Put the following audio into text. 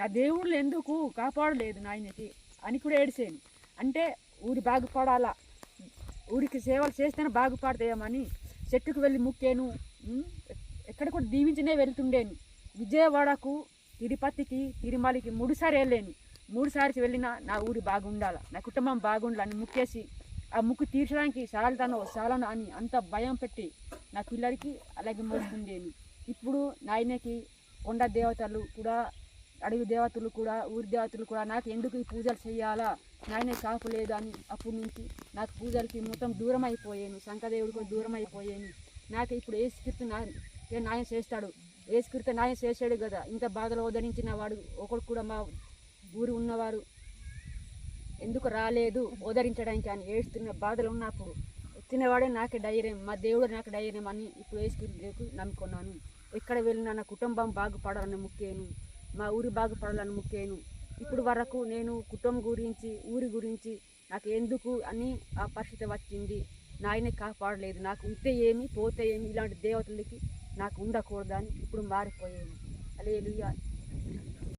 నా దేవుళ్ళు ఎందుకు కాపాడలేదు నాయనకి? అని కూడా ఏడిసేను. అంటే ఊరి బాగుపడాలా ఊరికి సేవలు చేస్తేనే బాగుపడతాయేమని చెట్టుకు వెళ్ళి ముక్కాను. ఎక్కడ కూడా దీవించనే వెళ్తుండేను. విజయవాడకు తిరుపతికి తిరుమలకి మూడుసారి వెళ్ళాను. మూడుసారి వెళ్ళినా నా ఊరి బాగుండాల నా కుటుంబం బాగుండాలని ముక్కేసి ఆ ముక్కు తీర్చడానికి సాలతానో సాలను అని అంత భయం పెట్టి నా పిల్లలకి అలాగే మోస్తుండేను. ఇప్పుడు నాయనకి కొండ దేవతలు కూడా అడవి దేవతలు కూడా ఊరి దేవతలు కూడా నాకు ఎందుకు ఈ పూజలు చేయాలా? నాయన కాపు లేదు అని అప్పటి నుంచి నాకు పూజలకి మొత్తం దూరం అయిపోయాను శంకరదేవుడు కూడా దూరం అయిపోయాను నాకు ఇప్పుడు ఏ నా ఏ న్యాయం చేస్తాడు? ఏ న్యాయం చేసాడు కదా. ఇంత బాధలు ఓదరించిన వాడు ఒకడు కూడా మా ఊరు ఉన్నవారు ఎందుకు రాలేదు? ఓదరించడానికి అని ఏడుస్తున్న బాధలు ఉన్నప్పుడు వచ్చినవాడే నాకు ధైర్యం మా దేవుడు నాకు ధైర్యం అని ఇప్పుడు వేసుకుని నమ్ముకున్నాను. ఎక్కడ వెళ్ళినా నా కుటుంబం బాగుపడాలని ముఖ్యను మా ఊరి బాగుపడాలని ముఖ్యను ఇప్పుడు వరకు నేను కుటుంబం గురించి ఊరి గురించి నాకు ఎందుకు అని ఆ పరిస్థితి వచ్చింది. నాయనే కాపాడలేదు. నాకు ఉంటే ఏమి పోతే ఏమి ఇలాంటి దేవతలకి నాకు ఉండకూడదని ఇప్పుడు మారిపోయాను. అలేలుయ్య